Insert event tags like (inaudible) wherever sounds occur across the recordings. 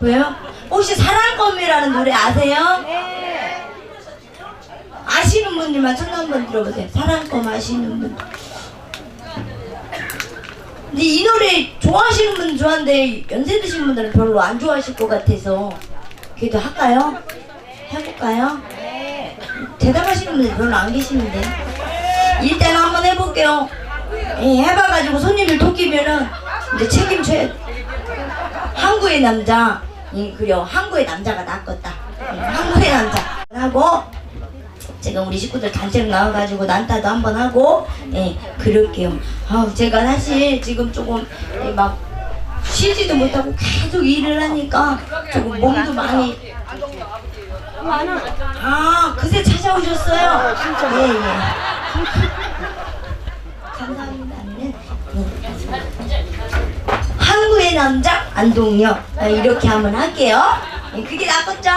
왜요? 혹시 사랑껌이라는 노래 아세요? 아시는 분들만 손 한번 들어보세요. 사랑껌 아시는 분. 근데 이 노래 좋아하시는 분은 좋아하는데 연세 드신 분들은 별로 안 좋아하실 것 같아서 그래도 할까요? 해볼까요? 대답하시는 분들 별로 안 계시는데 일단 한번 해볼게요. 예, 해봐가지고 손님들 토끼면은 이제 책임져야 돼. 항구의 남자, 예, 그래요. 항구의 남자가 낫겠다. 예, 항구의 남자 하고 제가 우리 식구들 단체로 나와가지고 난타도 한번 하고 예 그럴게요. 아우 제가 사실 지금 조금 예, 막 쉬지도 못하고 계속 일을 하니까 조금 몸도 많이 아 그새 찾아오셨어요. 진짜 예 예. 감사합니다. 네. 한국의 남자 안동역 아, 이렇게 한번 할게요. 예, 그게 낫겠죠?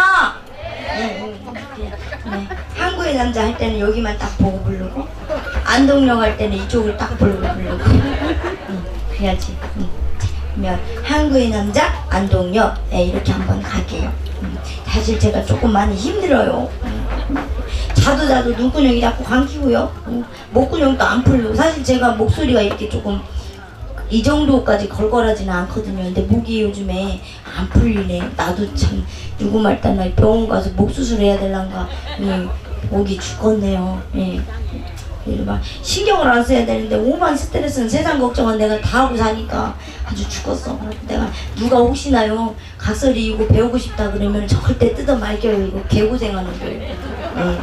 네, 네, 네. 한국의 남자 할 때는 여기만 딱 보고 부르고 안동역 할 때는 이쪽을 딱 보고 부르고 응, 그래야지. 응. 자, 그러면 한국의 남자 안동역 네, 이렇게 한번 갈게요. 음, 사실 제가 조금 많이 힘들어요. 음. 자도 자도 눈구녕이 자꾸 감기고요. 음, 목구녕도 안 풀리고 사실 제가 목소리가 이렇게 조금 이 정도까지 걸걸하지는 않거든요. 근데 목이 요즘에 안 풀리네. 나도 참 누구 말따나 병원 가서 목 수술해야 될란가. 예, 목이 죽겠네요. 예. 막 신경을 안 써야 되는데 오만 스트레스는 세상 걱정은 내가 다 하고 사니까 아주 죽었어. 내가 누가 혹시나요 각설이 이거 배우고 싶다 그러면 절대 뜯어 말겨요. 이거 개고생하는 거예요. 음,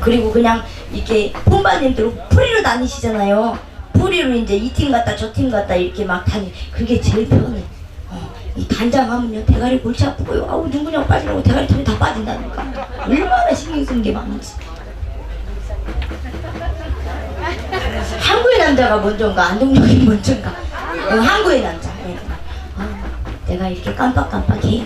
그리고 그냥 이렇게 폰바님들 프리로 다니시잖아요. 프리로 이제 이 팀 갔다 저 팀 갔다 이렇게 막 다니. 그게 제일 편해. 어, 이 단장 하면요 대가리 골치 아프고요. 아우 눈구녕 빠지고 대가리 털이 다 빠진다니까. 얼마나 신경 쓰는 게 많은지. 한국의 남자가 먼저인가 안동역이 (laughs) 먼저인가? 어, 한국의 남자. 네. 아, 내가 이렇게 깜빡깜빡해.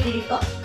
거 한번 보여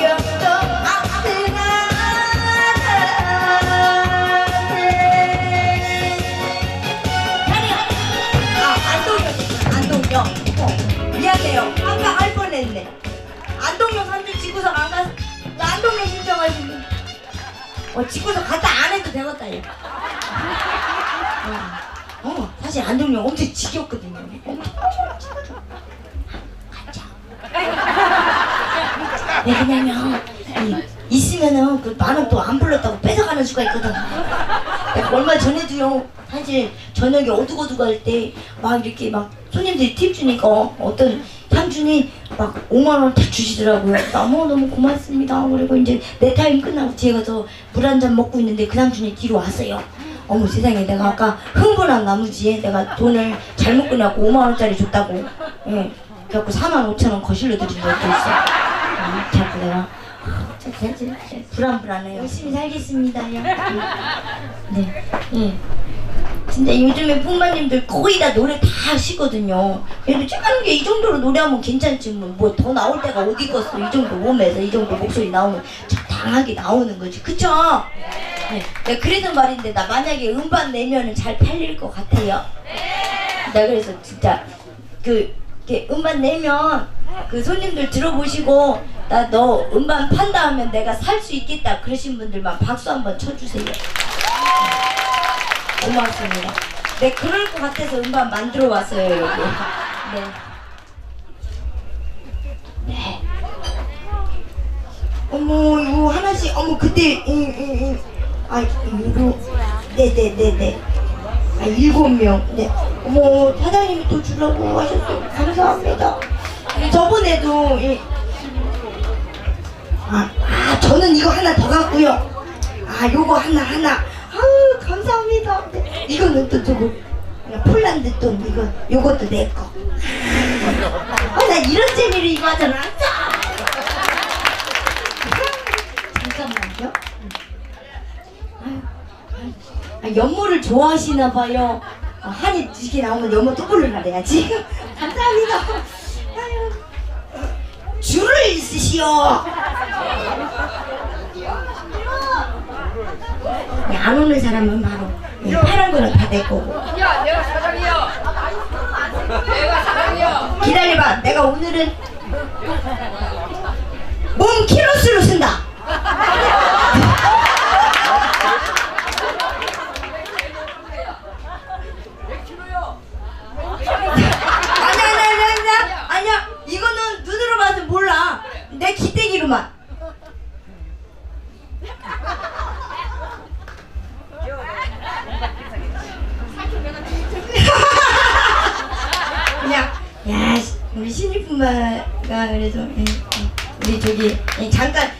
아, 어, 아까 알 뻔했네. 안동역 3주 지구석 안 가. 나 안동역 신청하시고. 어 지구석 갔다 안 해도 되겠다 얘. 어, 어 사실 안동역 엄청 지겹거든요. 어? 왜 그냐면 이, 있으면은 그 만원 또안 불렀다고 뺏어가는 수가 있거든. 얼마 전에도요. 사실 저녁에 어둑어둑할 때 막 이렇게 막 손님들이 팁 주니까 어떤 삼촌이 막 5만 원 딱 주시더라고요. 너무 너무 고맙습니다. 그리고 이제 내 타임 끝나고 뒤에 가서 물 한 잔 먹고 있는데 그 삼촌이 뒤로 왔어요. 어머 세상에 내가 아까 흥분한 나머지에 내가 돈을 잘못 끊어갖고 5만 원짜리 줬다고. 예. 그래갖고 4만 5천 원 거실로 드린 적도 있어. 음, 자꾸 내가 저, 불안불안해요. 열심히 살겠습니다. 야. 네. 예. 진짜 요즘에 풍마님들 거의 다 노래 다 하시거든요. 그래도 찍는 게 이 정도로 노래하면 괜찮지 뭐 더 나올 때가 어디 있겠어. 이 정도 몸에서 이 정도 목소리 나오면 적당하게 나오는 거지. 그쵸? 네. 네, 그래서 말인데 나 만약에 음반 내면은 잘 팔릴 것 같아요. 나 그래서 진짜 그 이렇게 음반 내면 그 손님들 들어보시고 나 너 음반 판다 하면 내가 살 수 있겠다 그러신 분들만 박수 한번 쳐주세요. 고맙습니다. 네, 그럴 것 같아서 음반 만들어 왔어요, 여기. 네. 네. 어머, 이거 하나씩, 어머, 그때, 응, 응, 응. 아, 이거, 네네네네. 아, 일곱 명. 네. 어머, 사장님이 또 주라고 하셨어요. 감사합니다. 저번에도, 예. 아, 아, 저는 이거 하나 더 갖고요. 아, 요거 하나, 하나. 아유, 감사합니다. 네. 이거는 또 저거. 폴란드 돈, 이거, 요것도 내 거. 아, 나 이런 재미로 이거 하잖아. 잠깐만요. 아유, 아유. 아, 연모를 좋아하시나 봐요. 아, 한이 이렇게 나오면 또 부르라 그래야지. 감사합니다. 아유. 줄을 쓰시오. 네, 안 오는 사람은 바로 네, 파란 거는 다내 거고. 야, 내가 사장이야. 내가 사장이야. 기다려봐. 내가 오늘은 몸 키로수로 쓴다. 내 기대기로만. 그냥 야 씨, 우리 신입분마가 그래서 예, 예. 우리 저기 예, 잠깐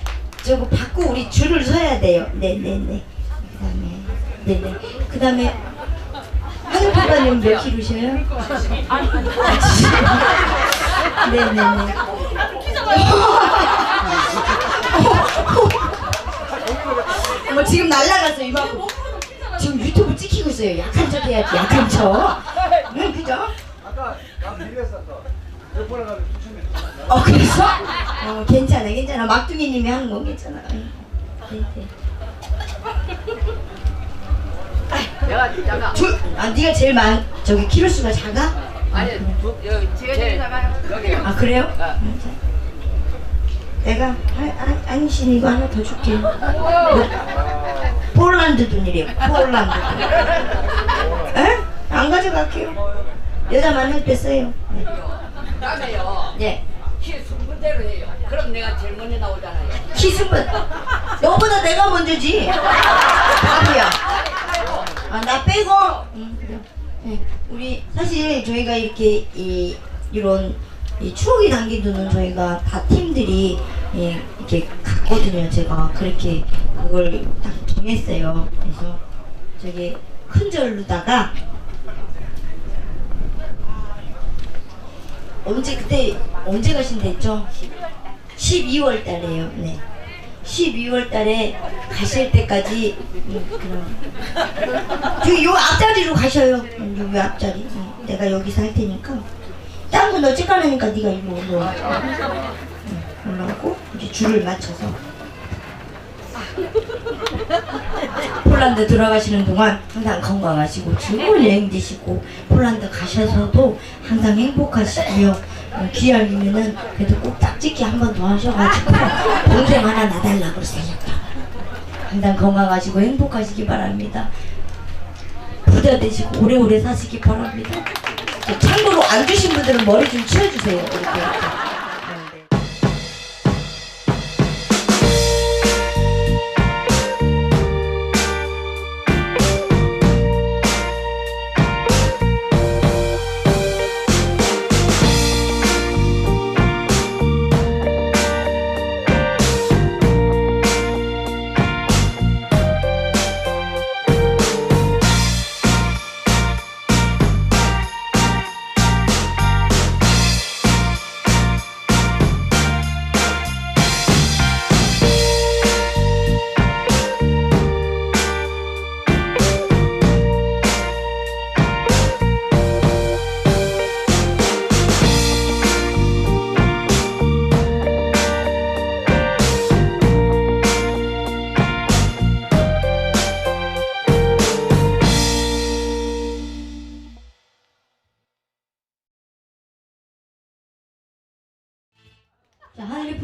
저거 받고 우리 줄을 서야 돼요. 네네네. 그다음에 네네. 그다음에 한우 부가님 몇 킬로셔요? 네네네. 뭐 지금 날라갔어 이만큼. 지금 유튜브 찍히고 있어요. 약한 척 해야지 약한 척. 응 그죠? 아까 나 미래에서 몇 번을 가면 추천해 어 그래서? 어 괜찮아 괜찮아 막둥이님이 하는 건 괜찮아. 응. 네, 네. 내가 작아. 줄, 아 네가 제일 많 저기 키로수가 작아? 아니, 제가 제일 작아요. 아 그래요? 어. 응, 자. 내가 아, 아, 안신 이거 하나 더 줄게. 뭐, 폴란드 돈이래요. 폴란드 돈. 에? 안 가져갈게요. 여자 만날 때 써요. 네. 다음에요. 네. 키 순분대로 해요. 그럼 내가 제일 먼저 나오잖아요. 키스분 너보다 내가 먼저지. 바보야. 아 나 빼고. 네, 우리 사실 저희가 이렇게 이 이런 이 추억이 담긴 돈은 저희가 다 팀들이 예, 이렇게 갔거든요. 제가 그렇게 그걸 딱 정했어요. 그래서 저기 큰 절로다가 언제 그때 언제 가신다 했죠? 12월 달에요. 네. 12월 달에 가실 때까지 음, 그럼 저기 요 앞자리로 가셔요. 음, 요 앞자리. 음, 내가 여기서 할 테니까. 딴건 너 찍어내니까 네가 이리로 올라와. 음, 올라오고 줄을 맞춰서. 폴란드 들어가시는 동안 항상 건강하시고 즐거운 여행 되시고 폴란드 가셔서도 항상 행복하시고요. 어, 기왕이면은 그래도 꼭 딱지기 한 번 더 하셔가지고 (laughs) 동생 하나 놔달라 그러세요. 항상 건강하시고 행복하시기 바랍니다. 부자 되시고 오래오래 사시기 바랍니다. 저 참고로 안 주신 분들은 머리 좀 치워주세요. 이렇게.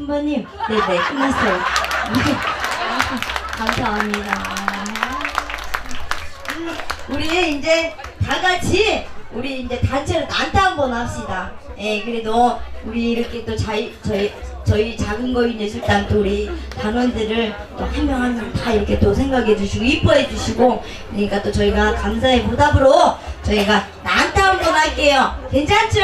자, 품바님. 네네, 끝났어요. 감사합니다. 우리 이제 다 같이 우리 이제 단체로 난타 한번 합시다. 예, 그래도 우리 이렇게 또 저희 저희 저희 작은 거인 예술단 또 우리 단원들을 또 한 명 한 명 다 이렇게 또 생각해 주시고 이뻐해 주시고 그러니까 또 저희가 감사의 보답으로 저희가 난타 한번 할게요. 괜찮죠?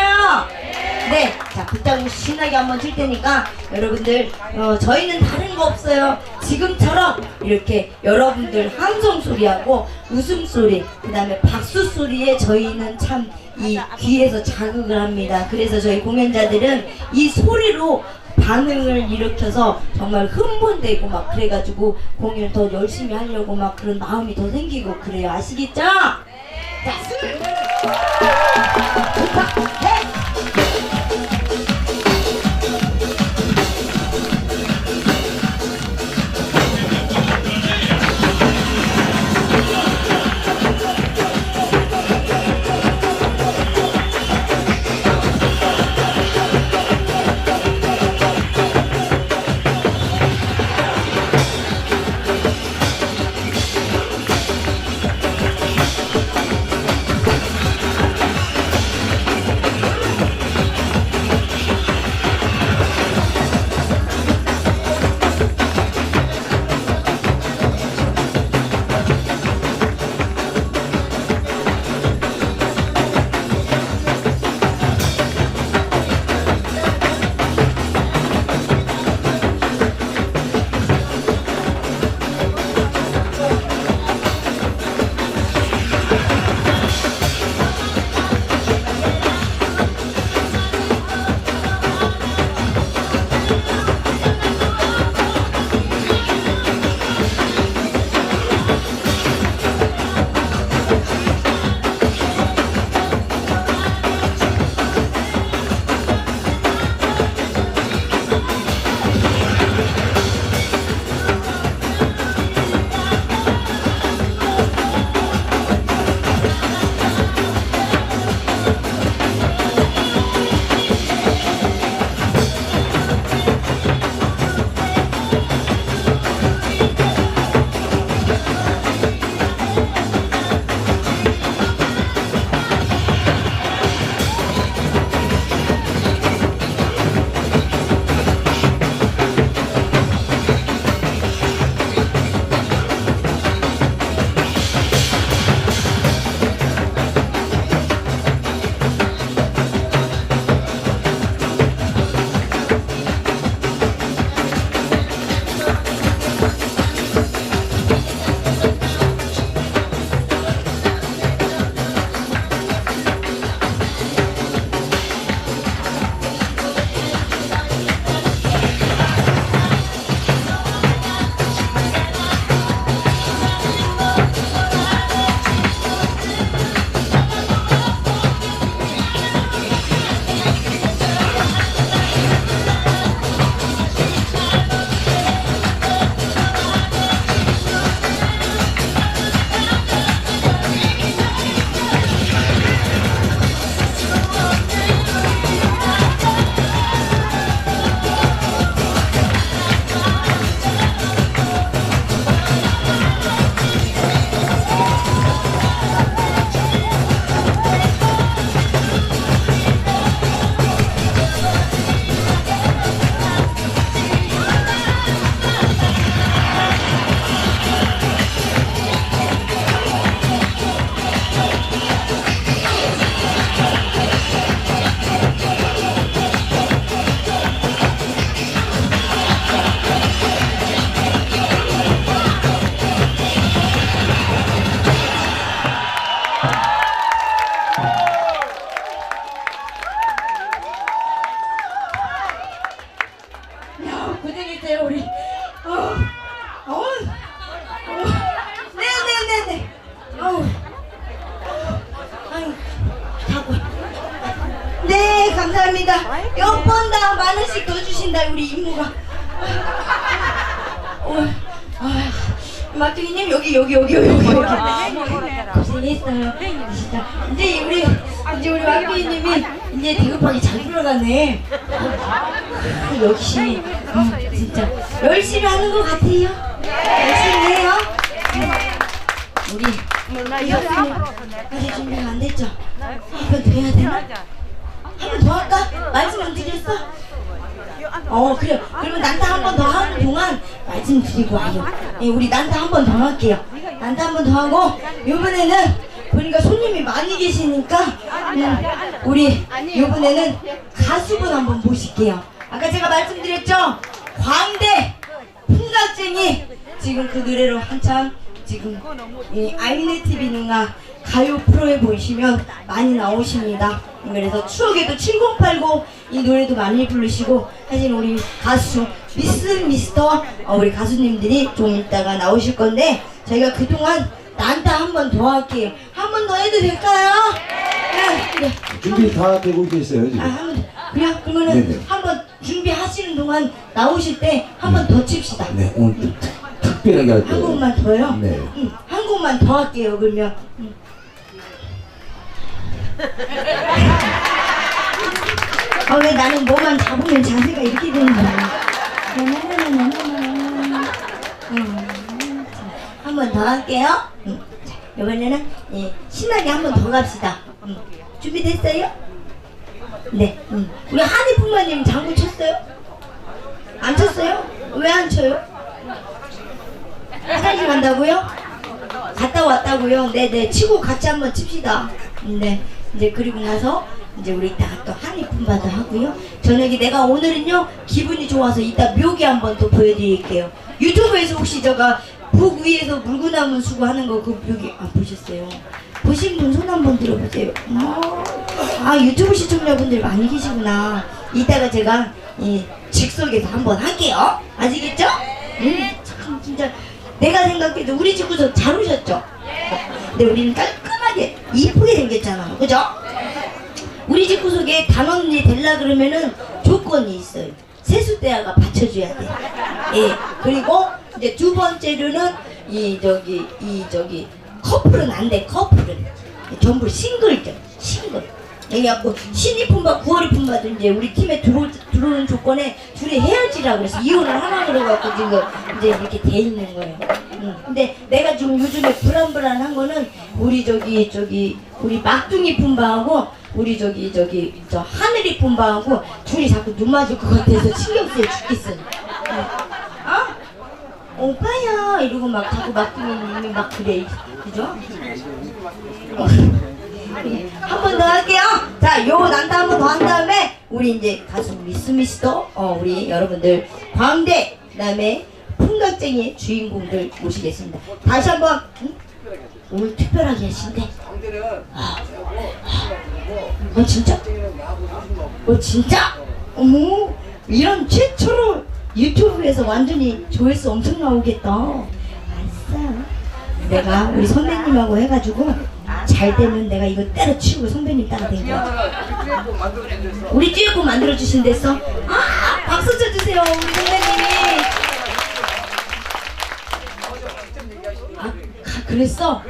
네, 자 빗장구 신나게 한번 칠 테니까 여러분들 어, 저희는 다른 거 없어요. 지금처럼 이렇게 여러분들 함성 소리하고 웃음 소리, 그 다음에 박수 소리에 저희는 참 이 귀에서 자극을 합니다. 그래서 저희 공연자들은 이 소리로 반응을 일으켜서 정말 흥분되고 막 그래가지고 공연을 더 열심히 하려고 막 그런 마음이 더 생기고 그래요. 아시겠죠? 자, 부탁해. 여기 여기 여기 여기. 여기 고생했어요. 진짜. 이제 우리 이제 우리 마트기님이 이제 대급하게 잘 돌아가네. 아, 역시 음, 진짜. 열심히 하는 것 같아요. 열심히 해요. 음, 우리 이었으면 아직 준비가 안 됐죠? 한번 더 해야 되나? 한번 더 할까? 말씀 안 드렸어? 어 그래. 그러면 난타 한 번 더 하는 동안 말씀 드리고 와요. 예, 우리 난타 한 번 더 할게요. 난타 한 번 더 하고 이번에는 보니까 손님이 많이 계시니까 음, 우리 이번에는 가수분 한번 모실게요. 아까 제가 말씀드렸죠? 광대 풍각쟁이. 지금 그 노래로 한참 지금 이 아이네 TV 누나 가요 프로에 보시면 많이 나오십니다. 그래서 추억에도 7089이 노래도 많이 부르시고 하신 우리 가수 미스 미스터 어, 우리 가수님들이 좀 이따가 나오실 건데 저희가 그동안 난타 한 번 더 할게요. 한 번 더 해도 될까요? 네, 그래. 준비 다 되고 아, 지금. 한번 그래요? 그러면은 네네. 한번 준비하시는 동안 나오실 때 한 번 더 칩시다. 네 오늘 좀 특, 특별하게 할한 거예요. 곡만 더요? 네. 응, 한 곡만 더 할게요, 그러면. 응. 아, 왜 나는 뭐만 잡으면 자세가 이렇게 되는 거야? 한 번 더 할게요. 응. 자, 이번에는 예, 신나게 한 번 더 갑시다. 응. 준비됐어요? 네. 응. 우리 한이 부모님 장구 쳤어요? 안 쳤어요? 왜 안 쳐요? 화장실 간다고요? 갔다 왔다고요? 네네 치고 같이 한번 칩시다 네 이제 그리고 나서 이제 우리 이따가 또 한입품바도 하고요 저녁에 내가 오늘은요 기분이 좋아서 이따 묘기 한번 또 보여드릴게요 유튜브에서 혹시 저가 북 위에서 물구나무 수고 하는 거 그 묘기 안 보셨어요? 보신 분 손 한번 들어보세요 어. 아 유튜브 시청자분들 많이 계시구나 이따가 제가 이 즉석에서 한번 할게요 아시겠죠? 음, 참 진짜 내가 생각해도 우리 집구석 잘 오셨죠? 근데 우리는 깔끔 하게 이쁘게 생겼잖아. 그죠? 우리 집 구석에 단원이 되려 그러면은 조건이 있어요. 세수대야가 받쳐줘야 돼. 예, 그리고 이제 두 번째로는 이 저기 이 저기 커플은 안 돼 커플은. 전부 싱글죠 싱글. 그래갖고 신입품바 구월입품바도 이제 우리 팀에 들어, 들어오는 조건에 둘이 헤어지라고 그래서 이혼을 하라 그래갖고 지금 이제 이렇게 돼 있는 거예요. 응. 근데 내가 지금 요즘에 불안불안한 거는 우리 저기 저기 우리 막둥이 품바하고 우리 저기 저기 저 하늘이 품바하고 둘이 자꾸 눈 맞을 것 같아서 신경 쓰여 죽겠어. 응. 어? 오빠야 이러고 막 자꾸 막둥이님이 막 그래 그죠? 한번 더 할게요. 자, 요 난다 한 번 더 한 다음에 우리 이제 가수 미스 미스터 어 우리 여러분들 광대 그다음에 풍각쟁이 주인공들 모시겠습니다. 다시 한번 응? 오늘 특별하게 하신대. 광대는 어 진짜? 어 진짜? 어머 이런 최초로 유튜브에서 완전히 조회수 엄청 나오겠다. 알았어. 내가 우리 선배님하고 해가지고 잘 되면 내가 이거 때려치우고 선배님 만들어진 데서 우리 듀엣곡 만들어 주신 데서 아 박수 쳐주세요 우리 선배님이. 그랬어?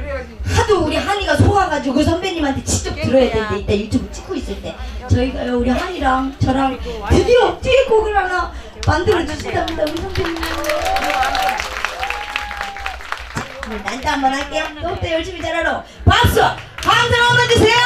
하도 우리 한이가 속아가지고 선배님한테 직접 들어야 되는데 이따 유튜브 찍고 있을 때. 저희가요 우리 한이랑 저랑 드디어 듀엣곡을 하나 만들어 주신답니다 우리 선배님. 자, 난또 한번 할게요. 또또 열심히 잘하러. 박수! 감사 한번 주세요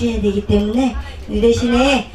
정해져야 되기 때문에 이 대신에